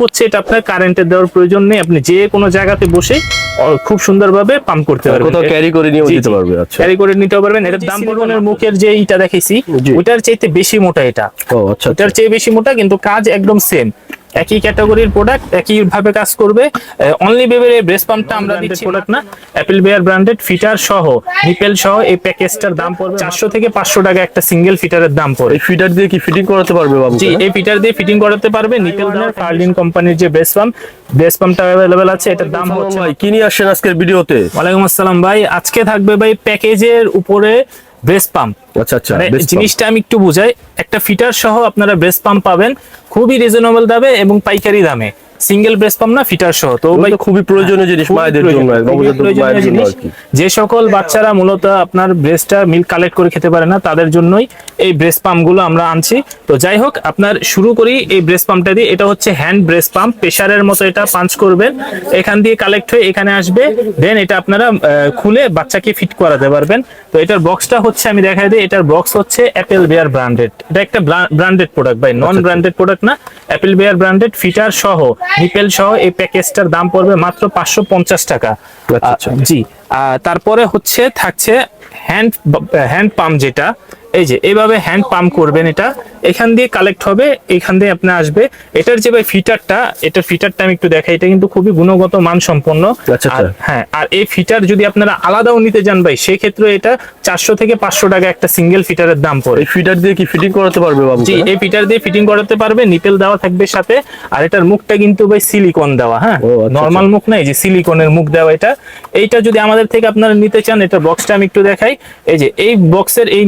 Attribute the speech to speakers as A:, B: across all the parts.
A: হচ্ছে এটা আপনার কারেন্টের দেওয়ার প্রয়োজন নেই। আপনি যে কোনো জায়গাতে বসে খুব সুন্দরভাবে পাম্প করতে পারবেন।
B: কোথাও ক্যারি করে
A: নিয়ে
B: যেতে
A: পারবেন
B: পারবে আচ্ছা।
A: ক্যারি করে নিতে পারবেন। এটার দাম পরিমাণের মুখের যে এটা দেখাইছি
B: ওটার
A: ওইটার চাইতে বেশি মোটা এটা।
B: ও আচ্ছা
A: ওটার চেয়ে বেশি মোটা কিন্তু কাজ একদম সেম একই ক্যাটাগরির প্রোডাক্ট একই ভাবে কাজ করবে। অনলি বেবের এই ব্রেস পাম্পটা আমরা দিচ্ছি প্রোডাক্ট না। অ্যাপেল বেয়ার ব্র্যান্ডেড ফিটার সহ নিপেল সহ এই প্যাকেজটার দাম পড়বে চারশো থেকে পাঁচশো টাকা একটা সিঙ্গেল ফিটারের দাম পড়ে।
B: এই ফিটার দিয়ে কি ফিটিং করাতে পারবে বাবু
A: জি এই ফিটার দিয়ে ফিটিং করাতে পারবে নিপেল ফার্লিন কোম্পানির যে ব্রেস পাম্প ব্রেস পাম্পটা অ্যাভেলেবেল আছে এটার দাম হচ্ছে
B: ভাই কি নিয়ে আসছেন আজকের ভিডিওতে
A: ওয়ালাইকুম আসসালাম ভাই আজকে থাকবে ভাই প্যাকেজের উপরে ব্রেস পাম্প।
B: আচ্ছা আচ্ছা
A: মানে জিনিসটা আমি একটু বুঝাই একটা ফিটার সহ আপনারা ব্রেস পাম্প পাবেন খুবই রিজনেবল দামে এবং পাইকারি দামে। সিঙ্গেল ব্রেস পাম্প না ফিটার সহ। তো ভাই
B: খুবই প্রয়োজনীয় জিনিস মায়েদের জন্য
A: প্রয়োজনীয়, জিনিস। যে সকল বাচ্চারা মূলত আপনার ব্রেস্টটা মিল্ক কালেক্ট করে খেতে পারে না তাদের জন্যই এই ব্রেস্ট পাম্পগুলো আমরা আনছি। তো যাই হোক আপনার শুরু করি এই ব্রেস্ট পাম্পটা দিয়ে। এটা হচ্ছে হ্যান্ড ব্রেস্ট পাম্প প্রেসারের মতো এটা পাঞ্চ করবেন। এখান দিয়ে কালেক্ট হয়ে এখানে আসবে। দেন এটা আপনারা খুলে বাচ্চাকে ফিট করাতে পারবেন। তো এটার বক্সটা হচ্ছে আমি দেখাই দিই এটার বক্স হচ্ছে অ্যাপেল বেয়ার ব্র্যান্ডেড এটা একটা ব্র্যান্ডেড প্রোডাক্ট ভাই। নন ব্র্যান্ডেড প্রোডাক্ট না অ্যাপেল বেয়ার ব্র্যান্ডেড ফিটার সহ। নিপেল সহ এই প্যাকেজটার দাম পড়বে মাত্র পাঁচশো পঞ্চাশ টাকা।
B: আচ্ছা, আচ্ছা।
A: জি আহ, তারপরে হচ্ছে থাকছে হ্যান্ড হ্যান্ড পাম্প যেটা। এই যে এইভাবে হ্যান্ড পাম্প করবেন এটা। এখান দিয়ে কালেক্ট হবে এখান দিয়ে আপনি আসবে। এটার যে ভাই ফিটারটা এটার ফিটারটা আমি একটু দেখাই এটা কিন্তু খুবই গুণগত মান সম্পন্ন
B: আচ্ছা,
A: আর
B: আচ্ছা।
A: হ্যাঁ আর এই ফিটার যদি আপনারা আলাদাও নিতে যান ভাই সেক্ষেত্রে এটা চারশো থেকে পাঁচশো টাকা একটা সিঙ্গেল ফিটারের দাম পড়ে।
B: এই ফিটার দিয়ে কি ফিটিং করাতে পারবে বাবু
A: জি এই ফিটার দিয়ে ফিটিং করাতে পারবে নিপেল দেওয়া থাকবে সাথে। আর এটার মুখটা কিন্তু ভাই সিলিকন দেওয়া হ্যাঁ?
B: ও, আচ্ছা,
A: নর্মাল মুখ নাই যে সিলিকনের মুখ দেওয়া এটা। এইটা যদি আমাদের থেকে আপনারা নিতে চান এটা বক্সটা আমি একটু দেখাই। এই যে এই বক্সের এই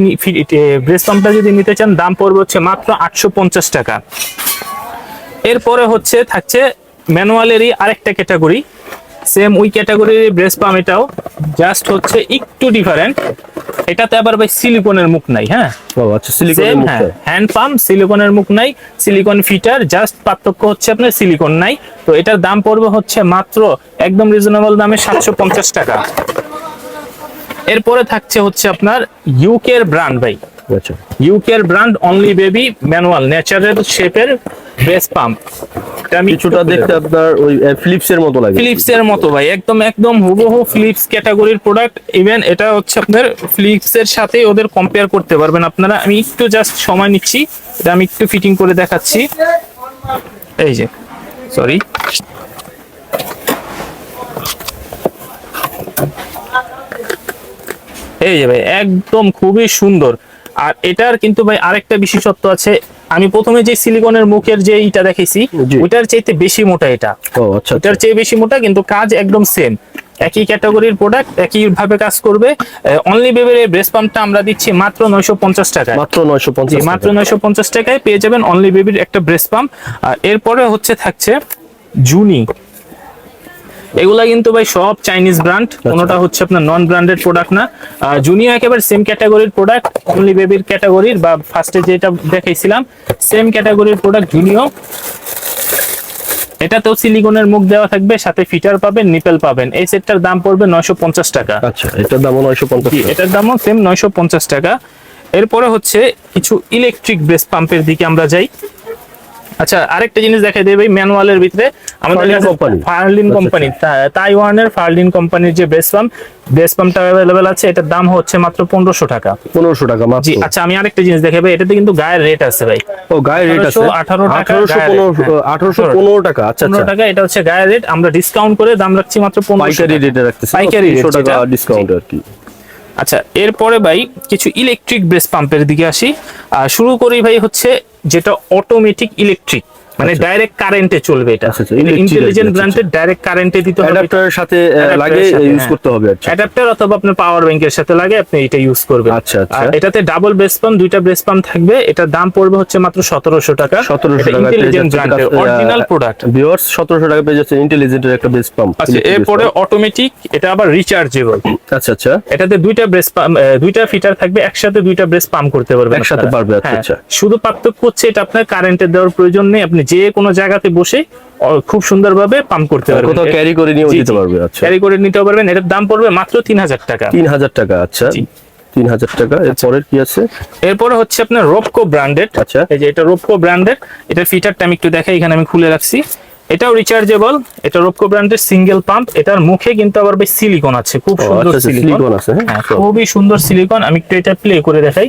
A: ব্রেস পাম্পটা যদি নিতে চান দাম পড়বে হচ্ছে মাত্র আটশো পঞ্চাশ টাকা। এরপরে হচ্ছে থাকছে ম্যানুয়ালেরই আরেকটা ক্যাটাগরি। সেম ওই ক্যাটাগরির ব্রেস পাম্প এটাও জাস্ট হচ্ছে একটু ডিফারেন্ট এটাতে আবার ভাই সিলিকনের মুখ নাই হ্যাঁ?
B: আচ্ছা সিলিকনের
A: হ্যাঁ হ্যান্ড পাম্প সিলিকনের মুখ নাই সিলিকন ফিটার জাস্ট পার্থক্য হচ্ছে আপনার সিলিকন নাই। তো এটার দাম পড়বে হচ্ছে মাত্র একদম রিজনেবল দামে সাতশো পঞ্চাশ টাকা। এরপরে থাকছে হচ্ছে আপনার ইউকের ব্র্যান্ড ভাই।
B: আচ্ছা
A: ইউকের brand only baby manual natural শেপের বেস পাম্প
B: কিছুটা দেখতে আপনার ওই ফিলিপস এর মতো লাগে।
A: ফিলিপস এর মতো ভাই একদম একদম হুবহু ফিলিপস ক্যাটাগরির প্রোডাক্ট ইভেন এটা হচ্ছে আপনার ফিলিপস এর সাথে ওদের কম্পেয়ার করতে পারবেন। আপনারা আমি একটু জাস্ট সময় নিচ্ছি। এটা আমি একটু ফিটিং করে দেখাচ্ছি। এই যে সরি এই যে ভাই একদম খুবই সুন্দর। আর এটার কিন্তু ভাই আরেকটা বিশেষত্ব আছে আমি প্রথমে যে সিলিকনের মুখের যে ইটা দেখেছি ওটার চাইতে বেশি মোটা এটা।
B: ও আচ্ছা
A: এটার চেয়ে বেশি মোটা কিন্তু কাজ একদম সেম একই ক্যাটাগরির প্রোডাক্ট একই ভাবে কাজ করবে। অনলি বেবের এই ব্রেস পাম্পটা আমরা দিচ্ছি মাত্র নয়শো পঞ্চাশ টাকায়।
B: মাত্র নয়শো
A: জি,
B: পঞ্চাশ
A: মাত্র নয়শো পঞ্চাশ টাকায় পেয়ে যাবেন অনলি বেবির একটা ব্রেস পাম্প আর এরপরে হচ্ছে থাকছে জুনি এগুলা কিন্তু ভাই সব চাইনিজ ব্র্যান্ড কোনোটা হচ্ছে আপনার নন ব্র্যান্ডেড প্রোডাক্ট না জুনিয়র একেবারে সেম ক্যাটাগরির প্রোডাক্ট অনলি বেবির ক্যাটাগরির বা ফার্স্টে যেটা দেখাইছিলাম সেম ক্যাটাগরির প্রোডাক্ট জুনিও এটাতেও সিলিকনের মুখ দেওয়া থাকবে সাথে ফিটার পাবেন নিপেল পাবেন। এই সেটটার দাম পড়বে নয়শো পঞ্চাশ টাকা।
B: আচ্ছা এটার দাম নয়শো পঞ্চাশ
A: এটার দামও সেম নয়শো পঞ্চাশ টাকা। এরপরে হচ্ছে কিছু ইলেকট্রিক ব্রেস পাম্পের দিকে আমরা যাই। আচ্ছা আরেকটা জিনিস দেখাই দেবে ম্যানুয়ালের ভিতরে। আমাদের
B: কোম্পানি।
A: ফার্লিন কোম্পানি তাইওয়ানের ফার্লিন কোম্পানির যে ব্রেস পাম্প ব্রেস পাম্পটা অ্যাভেলেবেল আছে এটার দাম হচ্ছে মাত্র পনেরোশো টাকা।
B: পনেরোশো টাকা
A: জি আচ্ছা আমি আরেকটা জিনিস দেখাবো এটাতে কিন্তু গায়ের রেট আছে ভাই।
B: ও গায়ে রেট আছে?
A: 18 টাকা
B: আঠারোশো পনেরো
A: হ্যাঁ।
B: পনেরো টাকা আচ্ছা
A: পনেরো
B: আচ্ছা।
A: টাকা এটা হচ্ছে গায়ের রেট আমরা ডিসকাউন্ট করে দাম রাখছি মাত্র পনেরোশো
B: পাইকারি রেটে রাখতেছে
A: পাইকারি
B: টাকা ডিসকাউন্ট আর কি।
A: আচ্ছা এরপরে ভাই কিছু ইলেকট্রিক ব্রেস পাম্পের দিকে আসি। শুরু করি ভাই হচ্ছে যেটা অটোমেটিক ইলেকট্রিক মানে ডাইরেক্ট কারেন্টে চলবে এটা।
B: আচ্ছা, আচ্ছা,
A: ইন্টেলিজেন্ট
B: আচ্ছা,
A: ব্র্যান্ডের ডাইরেক্ট কারেন্টে দিতে হবে।
B: অ্যাডাপ্টারের সাথে লাগে ইউজ
A: হ্যাঁ।
B: করতে হবে আচ্ছা।
A: অ্যাডাপ্টার অথবা আপনার পাওয়ার ব্যাংকের সাথে লাগে আপনি এটা ইউজ করবেন।
B: আচ্ছা, আচ্ছা।
A: আর এটাতে ডাবল ব্রেস পাম্প দুইটা ব্রেস পাম্প থাকবে। দাম পড়বে হচ্ছে মাত্র সতেরোশো টাকা।
B: সতেরোশো টাকা
A: ইন্টেলিজেন্ট ব্র্যান্ডের অরিজিনাল প্রোডাক্ট
B: ভিউয়ার্স টাকা পেয়ে যাচ্ছে ইন্টেলিজেন্টের একটা বেস পাম্প
A: আচ্ছা এরপরে অটোমেটিক এটা আবার রিচার্জেবল
B: আচ্ছা আচ্ছা।
A: এটাতে দুইটা ব্রেস পাম্প দুইটা ফিটার থাকবে একসাথে দুইটা ব্রেস পাম্প করতে পারবেন
B: একসাথে পারবে, আচ্ছা,
A: হ্যাঁ,
B: আচ্ছা।
A: শুধু পার্থক্য হচ্ছে এটা আপনার কারেন্টের দেওয়ার প্রয়োজন নেই আপনি যে কোনো জায়গাতে বসে খুব সুন্দরভাবে পাম্প করতে পারবেন।
B: কোথাও ক্যারি করে দিতে
A: জি।
B: পারবে আচ্ছা।
A: ক্যারি করে নিতে পারবেন। এটার দাম পড়বে মাত্র তিন হাজার টাকা।
B: তিন হাজার টাকা আচ্ছা। তিন হাজার টাকা। এরপরের কি আছে?
A: এরপরে হচ্ছে আপনার রোপকো ব্র্যান্ডেড
B: আচ্ছা।
A: এই যে এটা রোপকো ব্র্যান্ডেড এটার ফিটারটা আমি একটু দেখাই এখানে আমি খুলে রাখছি। এটাও রিচার্জেবল এটা রোপকো ব্র্যান্ডের সিঙ্গেল পাম্প এটার মুখে কিন্তু আবার বেশ সিলিকন আছে। খুব সুন্দর
B: আচ্ছা, আচ্ছা,
A: সিলিকন
B: আছে, হ্যাঁ?
A: হ্যাঁ খুবই সুন্দর সিলিকন আমি একটু এটা প্লে করে দেখাই।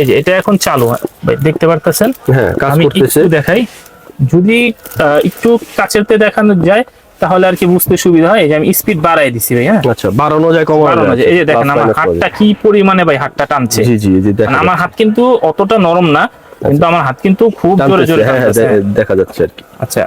A: এই যে এটা এখন চালু দেখতে পারতেছেন?
B: হ্যাঁ, কাজ করতেছে।
A: দেখাই। যদি একটু কাছেরতে দেখানো যায় তাহলে আর কি বুঝতে সুবিধা হয়। এই যে আমি স্পিড বাড়াই দিছি ভাই হ্যাঁ?
B: আচ্ছা বাড়ানো যায় কমানো যায়।
A: এই যে দেখেন আমার হাতটা কি পরিমাণে ভাই হাতটা টানছে?
B: জি জি জি দেখা
A: মানে আমার হাত কিন্তু অতটা নরম না কিন্তু আমার হাত কিন্তু খুব জোরে জোরে
B: হ্যাঁ হ্যাঁ দেখা যাচ্ছে আর কি।
A: আচ্ছা।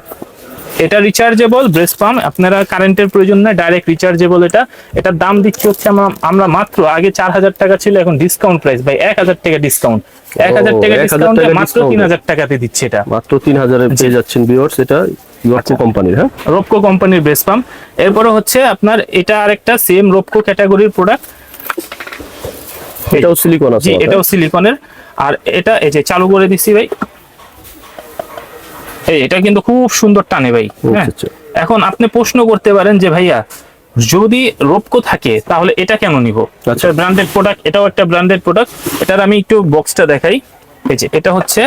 A: এটা রিচার্জেবল ব্রেস পাম্প আপনারা কারেন্টের প্রয়োজন নেই ডাইরেক্ট রিচার্জেবল এটা। এটার দাম দিচ্ছি হচ্ছে আমরা মাত্র আগে চার হাজার টাকা ছিল এখন ডিসকাউন্ট প্রাইস ভাই এক হাজার টাকা ডিসকাউন্ট এক হাজার টাকা
B: 1000
A: ডিসকাউন্টে মাত্র তিন হাজার টাকাতে দিচ্ছে এটা।
B: মাত্র তিন হাজারে পেয়ে যাচ্ছেন ভিউয়ার্স এটা ইউআরকো কোম্পানির হ্যাঁ?
A: রোপকো কোম্পানির ব্রেস পাম্প এরপরে হচ্ছে আপনার এটা আরেকটা সেম রোপকো ক্যাটাগরির প্রোডাক্ট
B: এটাও সিলিকন আছে
A: এটাও সিলিকনের আর এটা এই যে চালু করে দিচ্ছি ভাই। এটা কিন্তু খুব সুন্দর টানে ভাই হ্যাঁ?
B: আচ্ছা, আচ্ছা।
A: এখন আপনি প্রশ্ন করতে পারেন যে ভাইয়া যদি রোপকো থাকে তাহলে এটা কেন নিব?
B: আচ্ছা।
A: ব্র্যান্ডেড প্রোডাক্ট এটাও একটা ব্র্যান্ডেড প্রোডাক্ট এটার আমি একটু বক্সটা দেখাই। এই যে এটা হচ্ছে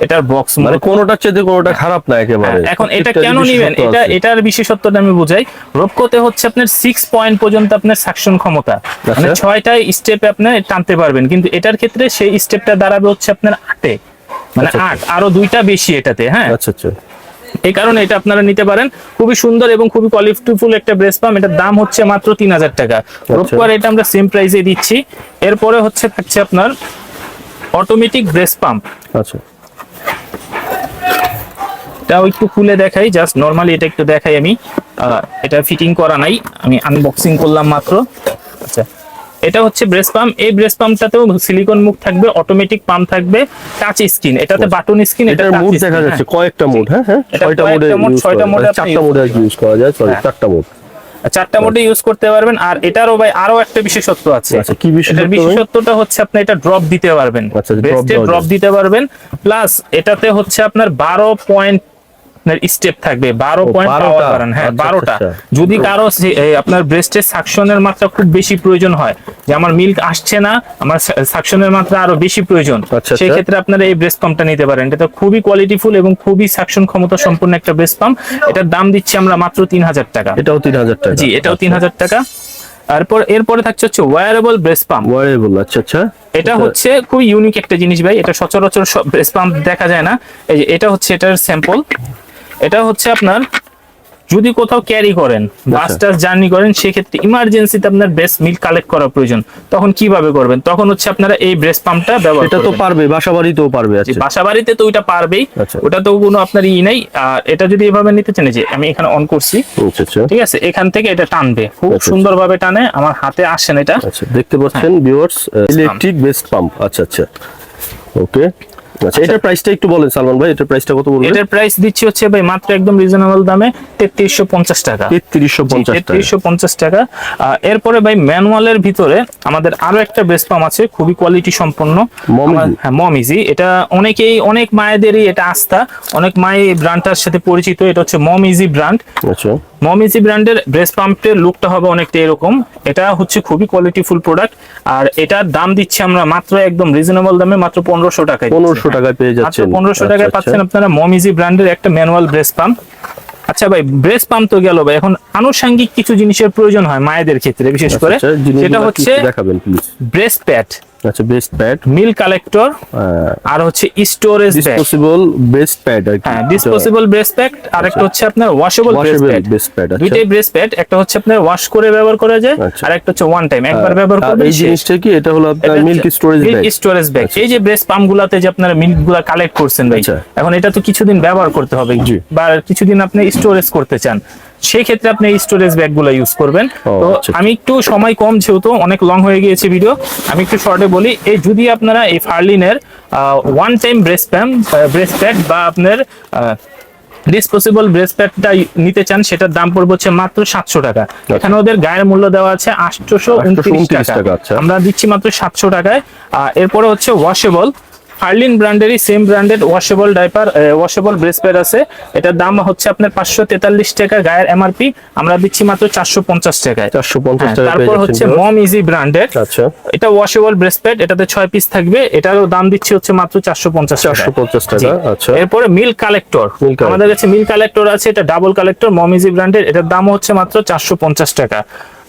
A: এটার বক্স
B: মানে কোনোটার চেয়ে কোনোটা খারাপ না একেবারে।
A: হ্যাঁ, এখন এটা কেন নিবেন? এটা এটার বিশেষত্বটা আমি বুঝাই। রোপকোতে হচ্ছে আপনার সিক্স পয়েন্ট পর্যন্ত আপনার সাকশন ক্ষমতা। মানে
B: আচ্ছা।
A: ছয়টায় স্টেপে আপনি টানতে পারবেন। কিন্তু এটার ক্ষেত্রে সেই স্টেপটা দাঁড়াবে হচ্ছে আপনার আটে। মানে
B: আচ্ছা,
A: আট আরও দুইটা বেশি এটাতে হ্যাঁ?
B: আচ্ছা আচ্ছা।
A: এই কারণে এটা আপনারা নিতে পারেন। খুবই সুন্দর এবং খুবই কোয়ালিটিফুল একটা ব্রেস পাম্প এটার দাম হচ্ছে মাত্র তিন হাজার টাকা। রোপকোয়ার এটা আমরা সেম প্রাইসে দিচ্ছি। এরপরে হচ্ছে থাকছে আপনার অটোমেটিক ব্রেস পাম্প
B: আচ্ছা।
A: এটাও একটু খুলে দেখাই জাস্ট নর্মালি এটা একটু দেখাই আমি। এটা ফিটিং করা নাই। আমি আনবক্সিং করলাম মাত্র। আচ্ছা। এটা হচ্ছে ব্রেস পাম্প এই ব্রেস পাম্পটাতেও সিলিকন মুখ থাকবে অটোমেটিক পাম্প থাকবে টাচ স্ক্রিন এটাতে বাটন স্ক্রিন এটা
B: মুড দেখা
A: হ্যাঁ।
B: যাচ্ছে কয়েকটা মুড হ্যাঁ হ্যাঁ ছয়টা মোডে
A: ছয়টা মোডে
B: চারটা মোডে ইউজ করা যায় সরি
A: হ্যাঁ।
B: চারটা মোড
A: চারটা মোডে ইউজ করতে পারবেন আর এটারও ভাই আরও একটা বিশেষত্ব আছে।
B: আচ্ছা, কি বিশেষত্ব
A: বিশেষত্বটা হচ্ছে আপনি এটা ড্রপ দিতে পারবেন।
B: আচ্ছা,
A: ড্রপ দিতে পারবেন প্লাস এটাতে হচ্ছে আপনার বারো পয়েন্ট স্টেপ থাকবে। বারো পয়েন্ট পাওয়ার হ্যাঁ
B: আচ্ছা,
A: বারোটা।
B: আচ্ছা,
A: যদি কারও আপনার ব্রেস্টের সাকশনের মাত্রা খুব বেশি প্রয়োজন হয় যে আমার মিল্ক আসছে না আমার সাকশনের মাত্রা আরও বেশি প্রয়োজন
B: আচ্ছা,
A: সেই
B: আচ্ছা।
A: ক্ষেত্রে আপনারা এই ব্রেস্ট পাম্পটা নিতে পারেন। এটা খুবই কোয়ালিটিফুল এবং খুবই সাকশন ক্ষমতা সম্পন্ন একটা ব্রেস্ট পাম্প এটার দাম দিচ্ছি আমরা মাত্র তিন হাজার টাকা।
B: এটাও তিন হাজার টাকা।
A: জি এটাও তিন হাজার টাকা। তারপর এরপরে থাকছে হচ্ছে ওয়ারেবল ব্রেস পাম্প
B: ওয়ারেবল আচ্ছা আচ্ছা।
A: এটা হচ্ছে খুব ইউনিক একটা জিনিস ভাই। এটা সচরাচর ব্রেস পাম্প দেখা যায় না। এই যে এটা হচ্ছে এটার স্যাম্পল এটা হচ্ছে আপনার যদি কোথাও ক্যারি করেন বাস টাস জার্নি করেন সেক্ষেত্রে ইমার্জেন্সিতে আপনার ব্রেস্ট মিল্ক কালেক্ট করা প্রয়োজন। তখন কীভাবে করবেন? তখন হচ্ছে আপনারা এই ব্রেস্ট পাম্পটা ব্যবহার
B: এটা তো পারবে বাসা বাড়িতেও পারবে আচ্ছা।
A: বাসা বাড়িতে তো ওইটা পারবেই।
B: আচ্ছা।
A: ওটা তো কোনো আপনার ই নাই। আর এটা যদি এভাবে নিতে চান যে আমি এখানে অন করছি।
B: আচ্ছা আচ্ছা।
A: ঠিক আছে? এখান থেকে এটা টানবে। খুব। সুন্দরভাবে টানে। আমার হাতে আসেন এটা।
B: আচ্ছা দেখতে পাচ্ছেন ভিউয়ার্স ইলেকট্রিক বেস্ট পাম্প আচ্ছা আচ্ছা। ওকে এটার প্রাইসটা একটু বলেন সালমান ভাই এটার প্রাইসটা কত বলবেন?
A: এটার প্রাইস দিচ্ছি হচ্ছে ভাই মাত্র একদম রিজনেবল দামে তেত্রিশশো পঞ্চাশ টাকা।
B: তেত্রিশশো পঞ্চাশ টাকা।
A: তেত্রিশশো পঞ্চাশ টাকা। এরপরে ভাই ম্যানুয়ালের ভিতরে আমাদের আরও একটা ব্রেস্ট পাম্প আছে খুবই কোয়ালিটি সম্পন্ন। হ্যাঁ মম ইজি এটা অনেকেই অনেক মায়েদেরই এটা আস্থা। অনেক মাই এই ব্র্যান্ডটার সাথে পরিচিত এটা হচ্ছে মম ইজি ব্র্যান্ড
B: আচ্ছা।
A: মমিজি ব্র্যান্ডের ব্রেস পাম্পের লুকটা হবে অনেকটা এরকম। এটা হচ্ছে খুবই কোয়ালিটিফুল প্রোডাক্ট আর এটার দাম দিচ্ছি আমরা মাত্র একদম রিজনেবল দামে মাত্র পনেরোশো টাকায়
B: পনেরোশো টাকায় পেয়ে যাচ্ছেন।
A: পনেরোশো
B: আচ্ছা,
A: টাকায়
B: আচ্ছা।
A: পাচ্ছেন আপনারা মমিজি ব্র্যান্ডের একটা ম্যানুয়াল ব্রেস পাম্প। আচ্ছা ভাই ব্রেস পাম্প তো গেল ভাই। এখন আনুষঙ্গিক কিছু জিনিসের প্রয়োজন হয় মায়েদের ক্ষেত্রে বিশেষ করে
B: আচ্ছা,
A: সেটা হচ্ছে
B: ব্রেস দেখাবেন
A: ব্রেস্ট প্যাড।
B: আচ্ছা বেস্ট প্যাড
A: মিল কালেক্টর আর হচ্ছে storage bag
B: disposable breast pad
A: হ্যাঁ ডিসপোজেবল ব্রেস্ট প্যাড আর একটা হচ্ছে আপনার ওয়াশেবল
B: বেস্ট প্যাড
A: দুইটাই ব্রেস্ট প্যাড একটা হচ্ছে আপনার ওয়াশ করে ব্যবহার করা যায়
B: আচ্ছা।
A: আর একটা হচ্ছে ওয়ান টাইম একবার ব্যবহার করবেন
B: এই জিনিসটা কি? এটা হলো আপনার milk storage bag
A: storage bag এই যে ব্রেস্ট পাম্প গুলাতে যে আপনারা মিল্কগুলা কালেক্ট করছেন ভাই
B: আচ্ছা।
A: এখন এটা তো কিছুদিন ব্যবহার করতে হবে বা কিছুদিন আপনি স্টোরেজ করতে চান। সেই ক্ষেত্রে আপনি এই স্টোরেজ ব্যাগগুলো ইউজ করবেন। তো
B: আচ্ছা।
A: আমি একটু সময় কম যেহেতু অনেক লং হয়ে গিয়েছে ভিডিও আমি একটু শর্টে বলি এই যদি আপনারা এই ফার্লিনের one time breast pad breast pad বা আপনার ডিসপোসিবল ব্রেস্ট প্যাডটা নিতে চান সেটার দাম পড়বে হচ্ছে মাত্র সাতশো টাকা। এখানে ওদের গায়ের মূল্য দেওয়া আছে আটশোশো উনত্রিশ টাকা।
B: আচ্ছা।
A: আমরা দিচ্ছি মাত্র সাতশো টাকায়। আহ, এরপরে হচ্ছে washable Farlin ব্র্যান্ডেরই same branded washable diaper washable breast pad আছে। এটার দাম হচ্ছে আপনার পাঁচশো তেতাল্লিশ টাকা গায়ের এমআরপি আমরা দিচ্ছি মাত্র চারশো পঞ্চাশ টাকায়।
B: চারশো পঞ্চাশ
A: হ্যাঁ,
B: টাকা
A: তারপর হচ্ছে মম ইজি ব্র্যান্ডেড
B: আচ্ছা।
A: এটা ওয়াশেবল ব্রেস প্যাড এটাতে ছয় পিস থাকবে। এটারও দাম দিচ্ছি হচ্ছে মাত্র চারশো পঞ্চাশ
B: চারশো পঞ্চাশ টাকা আচ্ছা।
A: এরপরে মিল কালেক্টর আমাদের কাছে মিল কালেক্টর আছে এটা ডাবল কালেক্টর মম ইজি ব্র্যান্ডের এটার দাম হচ্ছে মাত্র চারশো পঞ্চাশ টাকা।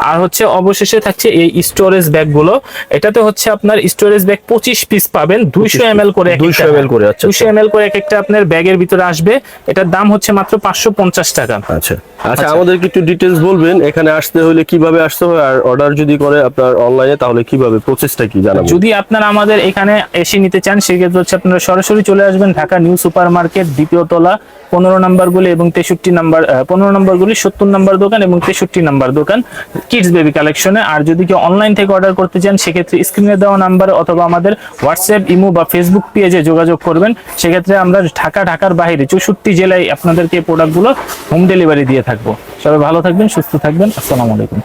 A: আর হচ্ছে অবশেষে থাকছে এই স্টোরেজ ব্যাগগুলো। এটাতে হচ্ছে আপনার স্টোরেজ ব্যাগ পঁচিশ পিস পাবেন দুইশো এম এল করে
B: 200 ml করে, আচ্ছা,
A: দুইশো এম এল করে এক একটা আপনার ব্যাগের ভিতরে আসবে। এটার দাম হচ্ছে মাত্র পাঁচশো পঞ্চাশ টাকা।
B: আচ্ছা আচ্ছা আমাদেরকে একটু ডিটেলস বলবেন এখানে আসতে হলে কীভাবে আসতে হবে আর অর্ডার যদি করে আপনার অনলাইনে তাহলে কীভাবে প্রসেসটা কি জানাবেন
A: যদি আপনারা আমাদের এখানে এসে নিতে চান সেক্ষেত্রে হচ্ছে আপনারা সরাসরি চলে আসবেন ঢাকা নিউ সুপার মার্কেট দ্বিতীয় তলা পনেরো নাম্বার গুলি এবং তেষট্টি নাম্বার পনেরো নাম্বার গুলি সত্তর নাম্বার দোকান এবং তেষট্টি নাম্বার দোকান। কিডস বেবি কালেকশনে আর যদি কেউ অনলাইন থেকে অর্ডার করতে চান, সেক্ষেত্রে স্ক্রিনে দেওয়া নাম্বারে অথবা আমাদের হোয়াটসঅ্যাপ ইমো বা ফেসবুক পেজে যোগাযোগ করবেন। সেক্ষেত্রে আমরা ঢাকা, ঢাকার বাইরে চৌষট্টি জেলায় আপনাদেরকে প্রোডাক্টগুলো হোম ডেলিভারি দিয়ে থাকব। সবাই ভালো থাকবেন, সুস্থ থাকবেন। আসসালামু আলাইকুম।